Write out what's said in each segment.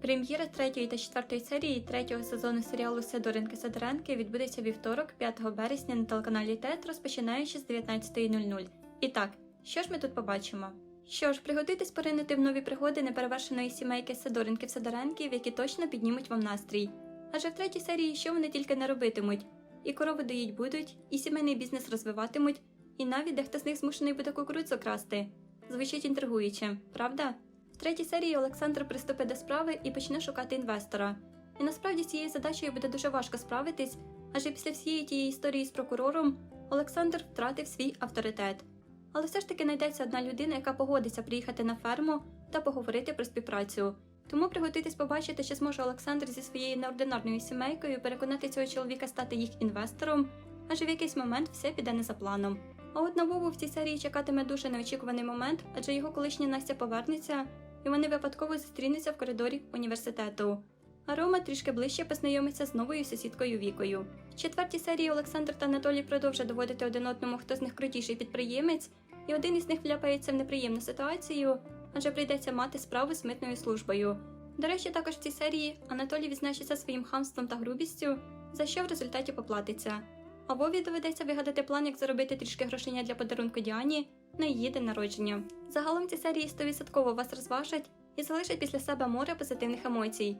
Прем'єра третьої та четвертої серії третього сезону серіалу Сидоренки Сидоренки відбудеться вівторок, 5 березня на телеканалі ТЕТ, розпочинаючи з 19.00. І так, що ж ми тут побачимо? Що ж, приготуйтесь поринути в нові пригоди неперевершеної сімейки Сидоренків Сидоренків, які точно піднімуть вам настрій. Адже в третій серії що вони тільки не робитимуть, і корови доїть будуть, і сімейний бізнес розвиватимуть, і навіть дехто з них змушений буде кукурудзу красти. Звучить інтригуюче, правда? Третій серії Олександр приступить до справи і почне шукати інвестора. І насправді цією задачею буде дуже важко справитись, адже після всієї тієї історії з прокурором Олександр втратив свій авторитет. Але все ж таки знайдеться одна людина, яка погодиться приїхати на ферму та поговорити про співпрацю. Тому приготуйтесь побачити, чи зможе Олександр зі своєю неординарною сімейкою переконати цього чоловіка стати їх інвестором, адже в якийсь момент все піде не за планом. А от на Вову в цій серії чекатиме дуже неочікуваний момент, адже його колишня Настя повернеться, і вони випадково зустрінуться в коридорі університету. А Рома трішки ближче познайомиться з новою сусідкою Вікою. В четвертій серії Олександр та Анатолій продовжать доводити один одному, хто з них крутіший підприємець, і один із них вляпається в неприємну ситуацію, адже прийдеться мати справу з митною службою. До речі, також в цій серії Анатолій відзначиться своїм хамством та грубістю, за що в результаті поплатиться. А Вові доведеться вигадати план, як заробити трішки грошення для подарунку Діані на її день народження. Загалом ці серії 100% вас розважать і залишать після себе море позитивних емоцій.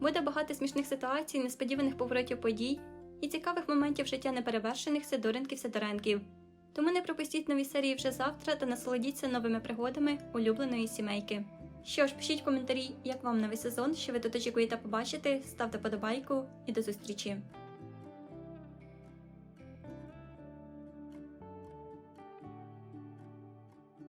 Буде багато смішних ситуацій, несподіваних поворотів подій і цікавих моментів життя неперевершених Сидоренків Сидоренків. Тому не пропустіть нові серії вже завтра та насолодіться новими пригодами улюбленої сімейки. Що ж, пишіть коментарі, як вам новий сезон, що ви тут очікуєте побачити, ставте подобайку і до зустрічі!